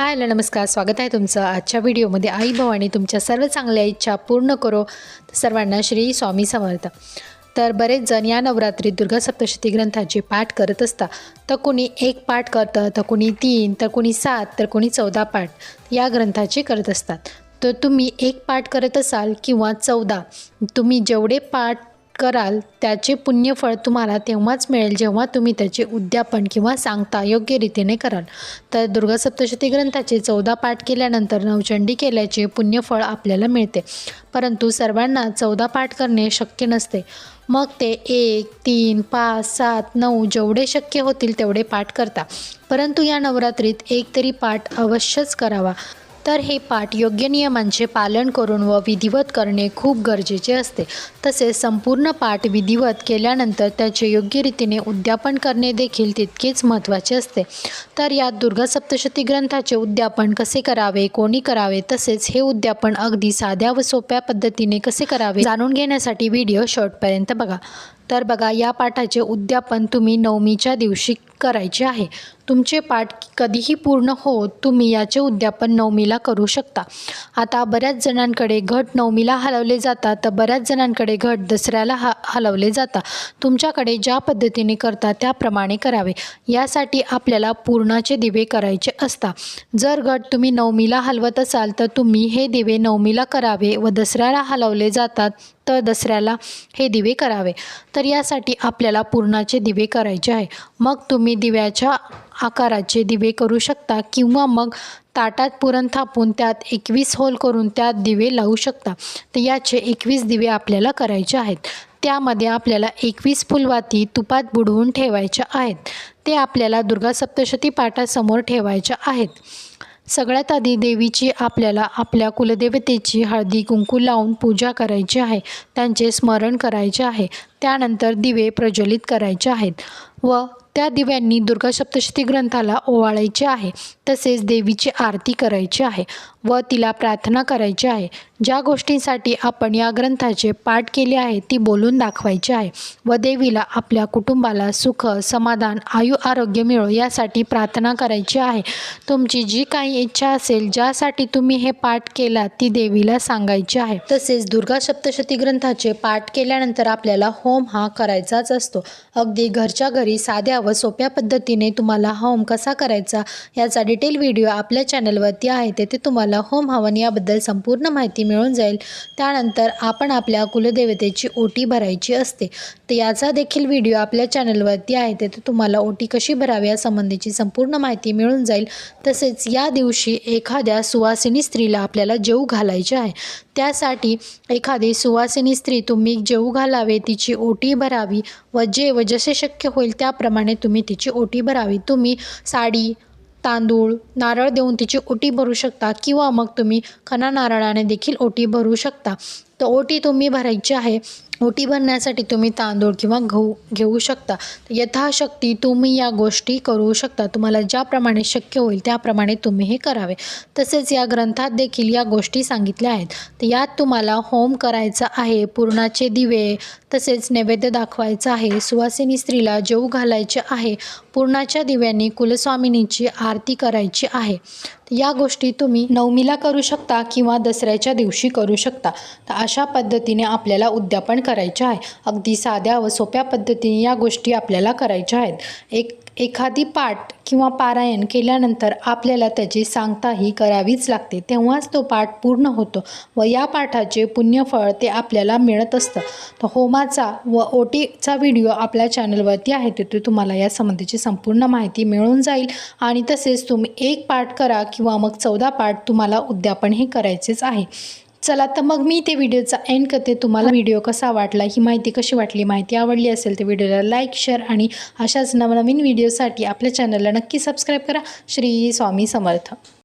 Hi hello नमस्कार. स्वागत आहे तुमचं आजच्या व्हिडिओमध्ये. आई भवानी तुमच्या सर्व चांगल्या इच्छा पूर्ण करो. सर्वांना श्री स्वामी समर्थ. तर बरेच जण या नवरात्रीत दुर्गा सप्तशती ग्रंथाचे पाठ करत असतात. तर कोणी एक पाठ करतं तर कोणी तीन तर कोणी सात तर कोणी चौदा पाठ या ग्रंथाचे करत असतात. तर तुम्ही एक पाठ करत असाल किंवा चौदा तुम्ही जेवढे पाठ कराल त्याचे पुण्यफळ तुम्हाला तेव्हाच मिळेल जेव्हा तुम्ही त्याचे उद्यापन किंवा सांगता योग्य रीतीने कराल. तर दुर्गा सप्तशती ग्रंथाचे चौदा पाठ केल्यानंतर नवचंडी केल्याचे पुण्यफळ आपल्याला मिळते. परंतु सर्वांना चौदा पाठ करणे शक्य नसते. मग ते एक तीन पाच सात नऊ जेवढे शक्य होतील तेवढे पाठ करता. परंतु या नवरात्रीत एक तरी पाठ अवश्यच करावा. तर हे पाठ योग्य नियमांचे पालन करून व विधिवत करणे खूप गरजेचे असते. तसेच संपूर्ण पाठ विधिवत केल्यानंतर त्याचे योग्य रीतीने उद्यापन करणे देखील तितकेच महत्त्वाचे असते. तर यात दुर्गा सप्तशती ग्रंथाचे उद्यापन कसे करावे कोणी करावे तसेच हे उद्यापन अगदी साध्या व सोप्या पद्धतीने कसे करावे जाणून घेण्यासाठी व्हिडिओ शेवटपर्यंत बघा. तर बघा या पाठाचे उद्यापन तुम्ही नवमीच्या दिवशी करायचे आहे. तुमचे पाठ कधीही पूर्ण हो तुम्ही याचे उद्यापन नवमीला करू शकता. आता बऱ्याच जणांकडे घट नवमीला हलवले जातात तर बऱ्याच जणांकडे घट दसऱ्याला हा हलवले जातात. तुमच्याकडे ज्या पद्धतीने करता त्याप्रमाणे करावे. यासाठी आपल्याला पूर्णाचे दिवे करायचे असतात. जर घट तुम्ही नवमीला हलवत असाल तर तुम्ही हे दिवे नवमीला करावे व दसऱ्याला हलवले जातात तर दसऱ्याला हे दिवे करावे. तर यासाठी आपल्याला पूर्णाचे दिवे करायचे आहे. मग तुम्ही दिव्याच्या आकाराचे दिवे करू शकता किंवा मग ताटात पुरण थापून त्यात एकवीस होल करून त्यात दिवे लावू शकता. तर याचे एकवीस दिवे आपल्याला करायचे आहेत. त्यामध्ये आपल्याला एकवीस फुलवाती तुपात बुडवून ठेवायच्या आहेत. ते आपल्याला दुर्गा सप्तशती पाठासमोर ठेवायच्या आहेत. सगळ्यात आधी देवीची आपल्याला आपल्या कुलदेवतेची हळदी कुंकू लावून पूजा करायची आहे. त्यांचे स्मरण करायचे आहे. त्यानंतर दिवे प्रज्वलित करायचे आहेत. व त्या दिव्यांनी दुर्गा सप्तशती ग्रंथाला ओवाळायचे आहे. तसेच देवीची आरती करायची आहे व तिला प्रार्थना करायची आहे. ज्या गोष्टींसाठी आपण या ग्रंथाचे पाठ केले आहे ती बोलून दाखवायची आहे. व देवीला आपल्या कुटुंबाला सुख समाधान आयु आरोग्य मिळो यासाठी प्रार्थना करायची आहे. तुमची जी काही इच्छा असेल ज्यासाठी तुम्ही हे पाठ केला ती देवीला सांगायची आहे. तसेच दुर्गा सप्तशती ग्रंथाचे पाठ केल्यानंतर आपल्याला होम हा करायचाच असतो. अगदी घरच्या घरी साध्या व सोप्या पद्धतीने तुम्हाला होम कसा करायचा याचा डिटेल व्हिडिओ आपल्या चॅनलवरती आहे. तेथे तुम्हाला होम हवन याबद्दल संपूर्ण माहिती मिळून जाईल. त्यानंतर आपण आपल्या कुलदेवतेची ओटी भरायची असते. तर याचा देखील व्हिडिओ आपल्या चॅनलवरती आहे. तेथे तुम्हाला ओटी कशी भरावी यासंबंधीची संपूर्ण माहिती मिळून जाईल. तसेच या दिवशी एखाद्या सुवासिनी स्त्रीला आपल्याला जेऊ घालायचे आहे. त्यासाठी एखादी सुवासिनी स्त्री तुम्ही जेऊ घालावे तिची ओटी भरावी व जे व जसे शक्य होईल त्याप्रमाणे तुम्ही तिची ओटी भरावी. तुम्ही साडी तांदूळ नारळ देऊन तिची ओटी भरू शकता किंवा मग तुम्ही खना नारळाने देखील ओटी भरू शकता. तर ओटी तुम्ही भरायची आहे. ओटी भरण्यासाठी तुम्ही तांदूळ किंवा गहू घेऊ शकता. यथाशक्ती तुम्ही या गोष्टी करू शकता. तुम्हाला ज्याप्रमाणे शक्य होईल त्याप्रमाणे तुम्ही हे करावे. तसेच या ग्रंथात देखील या गोष्टी सांगितल्या आहेत. तर यात तुम्हाला होम करायचा आहे पूर्णाचे दिवे तसेच नैवेद्य दाखवायचा आहे सुवासिनी स्त्रीला जेऊ घालायचे आहे पूर्णाच्या दिव्यांनी कुलस्वामिनीची आरती करायची आहे. या गोष्टी तुम्ही नवमीला करू शकता किंवा दसऱ्याच्या दिवशी करू शकता. तर अशा पद्धतीने आपल्याला उद्यापन करायचे आहे. अगदी साध्या व सोप्या पद्धतीने या गोष्टी आपल्याला करायच्या आहेत. एक एखादी पाठ किंवा पारायण केल्यानंतर आपल्याला त्याची सांगता ही करावीच लागते. तेव्हाच तो पाठ पूर्ण होतो व या पाठाचे पुण्यफळ ते आपल्याला मिळत असतं. तर होमाचा व ओटीचा व्हिडिओ आपल्या चॅनलवरती आहे. तिथे तुम्हाला या संबंधीची संपूर्ण माहिती मिळून जाईल आणि तसेच तुम्ही एक पाठ करा किंवा मग चौदा पाठ तुम्हाला उद्यापन हे करायचेच आहे. चला तर मग मी ते व्हिडिओचा एंड करते. तुम्हाला व्हिडिओ कसा वाटला ही माहिती कशी वाटली माहिती आवडली असेल तर व्हिडिओला लाईक शेअर आणि अशाच नवनवीन व्हिडिओसाठी आपल्या चॅनलला नक्की सबस्क्राईब करा. श्री स्वामी समर्थ.